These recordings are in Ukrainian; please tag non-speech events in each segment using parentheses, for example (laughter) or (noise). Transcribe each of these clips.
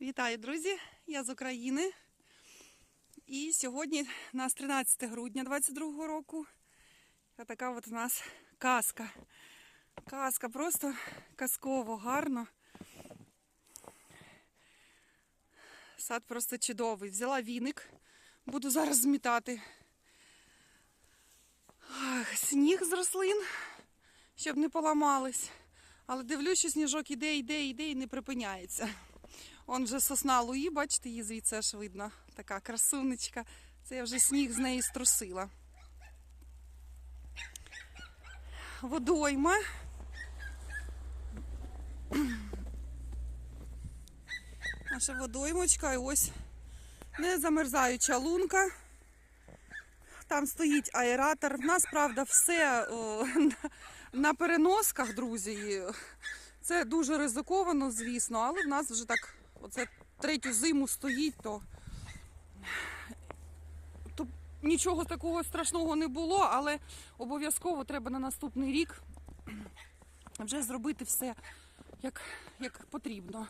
Вітаю, друзі! Я з України. І сьогодні у нас 13 грудня 22 року. Така от у нас казка. Казка просто казково гарно. Сад просто чудовий. Взяла віник, буду зараз змітати. Ах, сніг з рослин, щоб не поламались. Але дивлюсь, що сніжок іде, іде, іде і не припиняється. Он вже сосна Луї, бачите, її звідси аж видно. Така красунечка. Це я вже сніг з неї струсила. Водойма. Наша водоймочка і ось не замерзаюча лунка. Там стоїть аератор. В нас, правда, все о, на, на переносках, друзі. Це дуже ризиковано, звісно, але в нас вже так, оце третю зиму стоїть, то, то нічого такого страшного не було, але обов'язково треба на наступний рік вже зробити все як, як потрібно.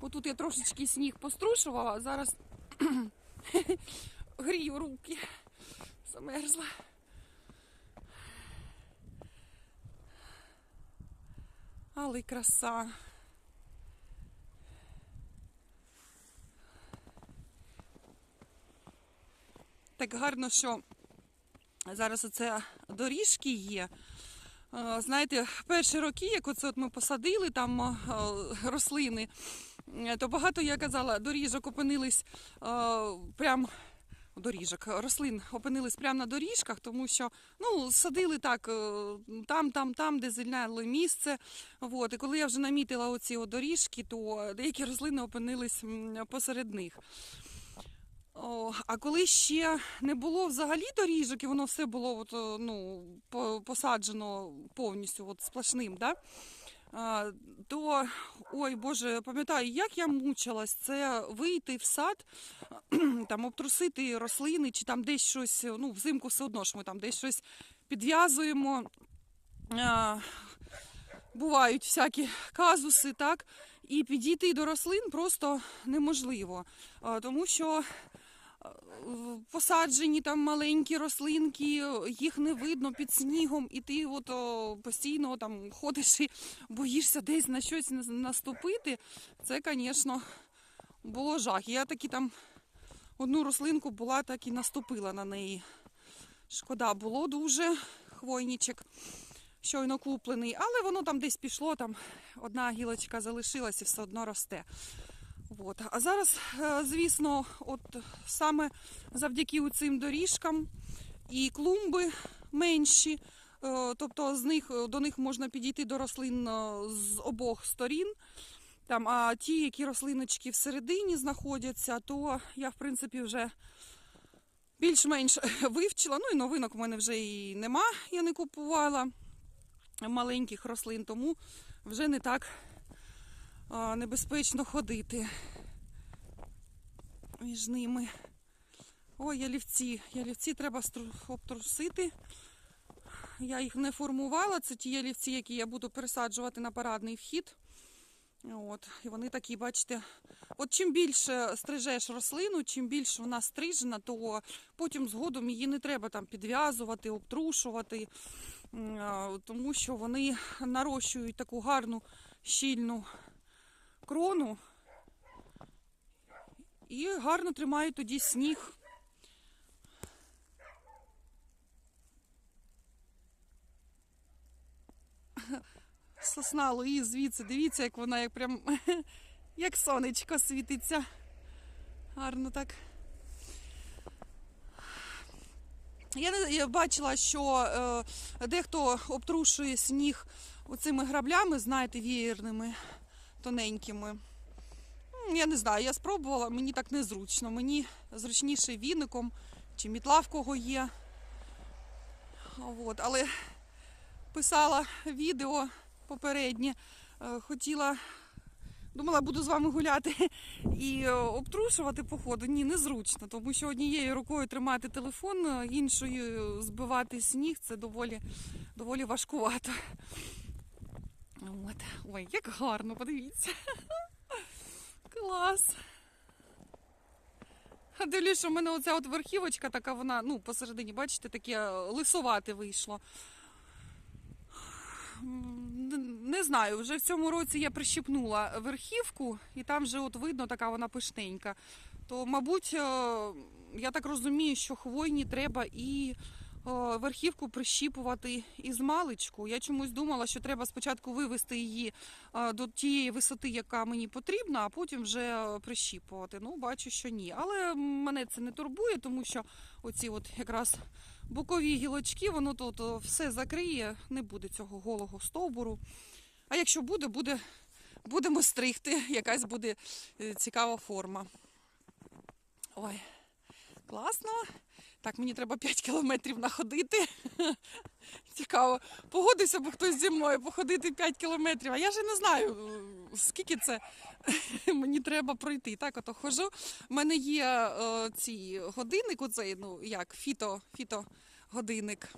Отут я трошечки сніг пострушувала, а зараз (clears throat) грію руки. Замерзла. Але краса. Так гарно, що зараз оце доріжки є. Е, Знаєте, перші роки, як оце от ми посадили там е, рослини, е, то багато, я казала, доріжок опинились прям доріжок, рослин опинились прямо на доріжках, тому що ну, садили так там, там, там, де звільняло місце. От. І коли я вже намітила оці доріжки, то деякі рослини опинились посеред них. О, а коли ще не було взагалі доріжок, і воно все було от, ну, посаджено повністю от, сплошним, да? а, то, ой Боже, пам'ятаю, як я мучилась, це вийти в сад, (clears throat) там обтрусити рослини, чи там десь щось, ну, взимку все одно ж ми там десь щось підв'язуємо. А, бувають всякі казуси, так? І підійти до рослин просто неможливо, тому що е, посаджені там маленькі рослинки, їх не видно під снігом, і ти от постійно там ходиш і боїшся десь на щось наступити. Це, звісно, було жах. Я таки там одну рослинку була, так і наступила на неї. Шкода було дуже хвойничок щойно куплений, але воно там десь пішло, там одна гілочка залишилась і все одно росте. От. А зараз, е, звісно, от саме завдяки цим доріжкам і клумби менші, е, тобто з них, до них можна підійти до рослин е, з обох сторін. Там, а ті, які рослиночки всередині знаходяться, то я, в принципі, вже більш-менш (laughs) вивчила. Ну і новинок у мене вже і нема, я не купувала маленьких рослин, тому вже не так небезпечно ходити між ними. Ой, ялівці. Ялівці треба обтрусити. Я їх не формувала. Це ті ялівці, які я буду пересаджувати на парадний вхід. От, і вони такі, бачите, от чим більше стрижеш рослину, чим більше вона стрижена, то потім згодом її не треба там підв'язувати, обтрушувати, тому що вони нарощують таку гарну щільну крону і гарно тримають тоді сніг. (laughs) Сосна Луї звідси, дивіться, як вона як прям (laughs) як сонечко світиться. Гарно так. Я, бачила, що е, дехто обтрушує сніг оцими граблями, знаєте, вієрними, тоненькими. Я не знаю, я спробувала, мені так незручно. Мені зручніше віником чи мітла в кого є. От, але писала відео попереднє, е, хотіла, думала, буду з вами гуляти (laughs) і е, обтрушувати по ходу. Ні, незручно, тому що однією рукою тримати телефон, е, іншою збивати сніг це доволі, доволі важкувато. От. Ой, як гарно, подивіться. Клас. Дивлюсь, що в мене оця от верхівочка така, вона, ну, посередині, бачите, таке е, лисовате вийшло. Не знаю, вже в цьому році я прищипнула верхівку, і там вже от видно, така вона пишненька. То, мабуть, е, я так розумію, що хвойні треба і верхівку прищіпувати із маличку. Я чомусь думала, що треба спочатку вивести її е, до тієї висоти, яка мені потрібна, а потім вже е, прищіпувати. Ну, бачу, що ні. Але мене це не турбує, тому що оці от якраз бокові гілочки, воно тут е, все закриє, не буде цього голого стовбуру. А якщо буде, буде будемо стригти, якась буде е, цікава форма. Ой, класно. Так, мені треба 5 кілометрів находити. Цікаво. Погодився б хтось зі мною походити 5 кілометрів. А я ж не знаю, скільки це (laughs) мені треба пройти. Так, ото хожу. У мене є е, ці годинник, оцей, ну як, фіто, фіто годинник.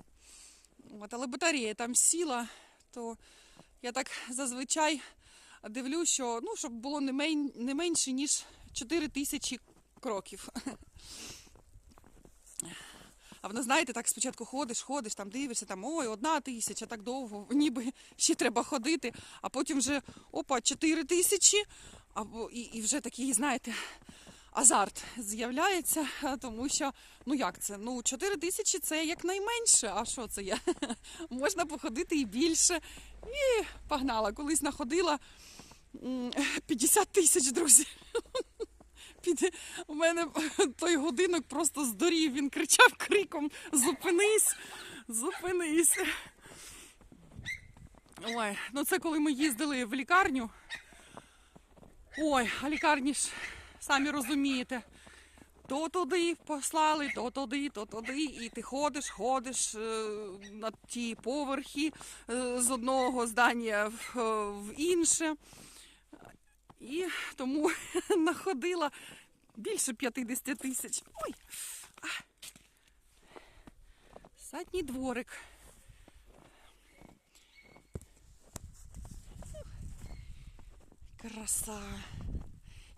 От, але батарея там сіла, то я так зазвичай дивлюсь, що ну, щоб було не, мен, не менше, ніж 4 тисячі кроків. А воно, знаєте, так спочатку ходиш, ходиш, там дивишся, там ой, одна тисяча, так довго, ніби ще треба ходити, а потім вже опа, 4 тисячі, або і, і вже такий, знаєте, азарт з'являється, тому що, ну як це? Ну, 4 тисячі це якнайменше. А що це я? (laughs) Можна походити і більше. І погнала. Колись находила м, 50 тисяч, друзі. Під... У мене (laughs) той годинок просто здорів. Він кричав криком: зупинись, зупинись. Ой, ну це коли ми їздили в лікарню. Ой, а лікарні ж, самі розумієте, то туди послали, то туди, то туди, і ти ходиш, ходиш е, на ті поверхи е, з одного здання в, е, в інше. І тому (laughs) находила більше 50 тисяч. Ой! А. Задній дворик. Краса.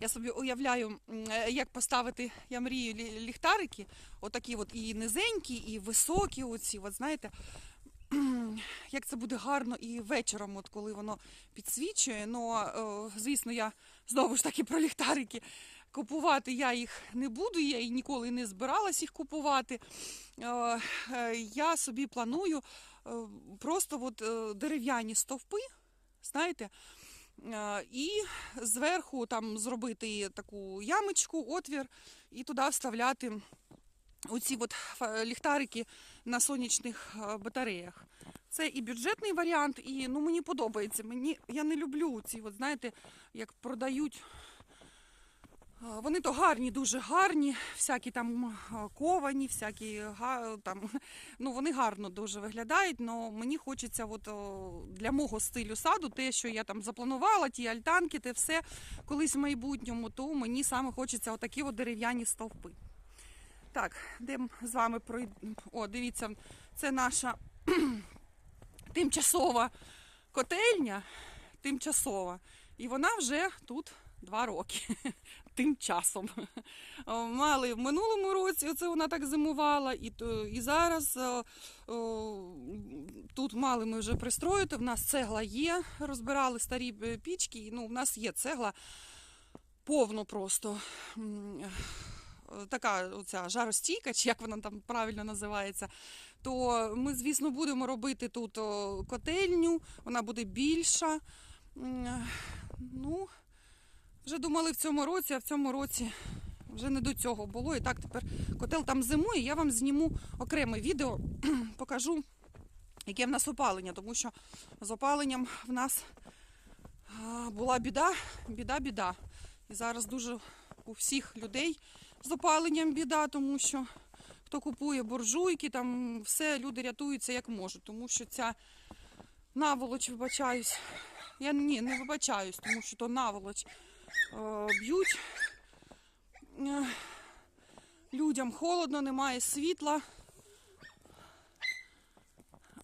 Я собі уявляю, е, як поставити, я мрію ліхтарики, отакі от і низенькі, і високі, оці, от знаєте, (clears throat) як це буде гарно і вечором, от коли воно підсвічує. Ну, звісно, я знову ж таки про ліхтарики. Купувати я їх не буду, я і ніколи не збиралась їх купувати. Е, е, Я собі планую е, просто от дерев'яні стовпи, знаєте, і зверху там зробити таку ямочку, отвір, і туди вставляти оці от ліхтарики на сонячних батареях. Це і бюджетний варіант, і ну, мені подобається. Мені, я не люблю ці, от, знаєте, як продають. Вони то гарні, дуже гарні, всякі там ковані, всякі там, ну вони гарно дуже виглядають, але мені хочеться от, для мого стилю саду, те, що я там запланувала, ті альтанки, те все колись в майбутньому, то мені саме хочеться отакі от дерев'яні стовпи. Так, де з вами пройдемо? О, дивіться, це наша (clears throat) тимчасова котельня, тимчасова. І вона вже тут два роки. Тим часом. Мали в минулому році, оце вона так зимувала, і, і зараз о, о, тут мали ми вже пристроїти. В нас цегла є, розбирали старі е, пічки. Ну, в нас є цегла повно просто. Е, Така оця жаростійка, чи як вона там правильно називається, то ми, звісно, будемо робити тут котельню, вона буде більша. Е, Ну, вже думали в цьому році, а в цьому році вже не до цього було. І так тепер котел там зимує. Я вам зніму окреме відео, (clears throat) покажу, яке в нас опалення, тому що з опаленням в нас була біда, біда, біда. І зараз дуже у всіх людей з опаленням біда, тому що хто купує буржуйки, там все люди рятуються як можуть, тому що ця наволоч, вибачаюсь. Я ні, не вибачаюсь, тому що то наволоч б'ють. Е, Людям холодно, немає світла.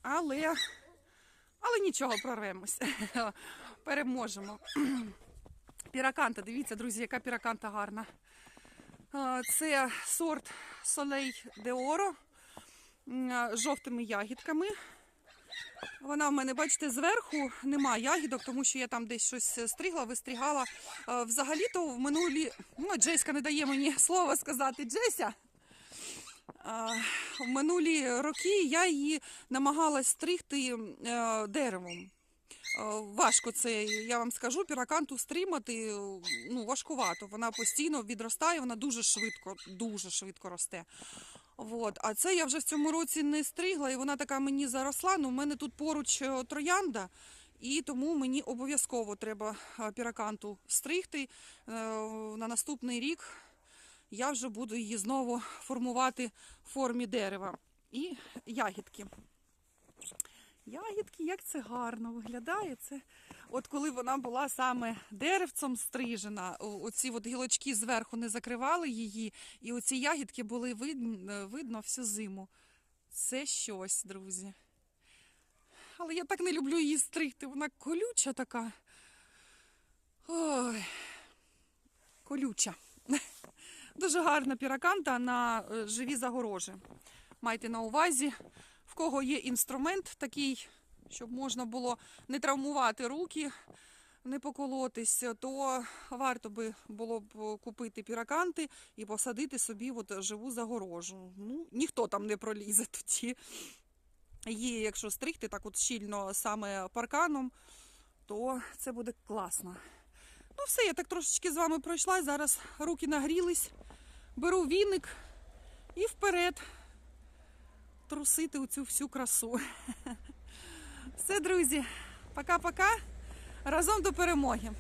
Але, але нічого, прорвемось. (laughs) Переможемо. (clears throat) Піраканта, дивіться, друзі, яка піраканта гарна. Це сорт Солей де Оро жовтими ягідками. Вона в мене, бачите, зверху нема ягідок, тому що я там десь щось стригла, вистригала. Е, Взагалі-то в минулі. Ну, Джеська не дає мені (laughs) слова сказати. Джеся. В минулі роки я її намагалась стригти е, деревом. Е, Важко це, я вам скажу, піраканту стримати е, ну, важкувато. Вона постійно відростає, вона дуже швидко, дуже швидко росте. От. А це я вже в цьому році не стригла, і вона така мені заросла. Ну, в мене тут поруч е, троянда, і тому мені обов'язково треба е, піраканту стригти. Е, На наступний рік я вже буду її знову формувати в формі дерева. І ягідки. Ягідки, як це гарно виглядає. Це от коли вона була саме деревцем стрижена, оці от гілочки зверху не закривали її, і оці ягідки були видно, видно всю зиму. Це щось, друзі. Але я так не люблю її стригти. Вона колюча така. Ой, колюча. (laughs) Дуже гарна піраканта на е, живі загорожі. Майте на увазі, в кого є інструмент такий, щоб можна було не травмувати руки, не поколотись, то варто би було б купити піраканти і посадити собі от живу загорожу. Ну, ніхто там не пролізе (laughs) тоді. Її, якщо стригти так от щільно саме парканом, то це буде класно. Ну, все, я так трошечки з вами пройшла. Зараз руки нагрілись. Беру віник і вперед трусити у цю всю красу. (laughs) Все, друзі, пока-пока. Разом до перемоги.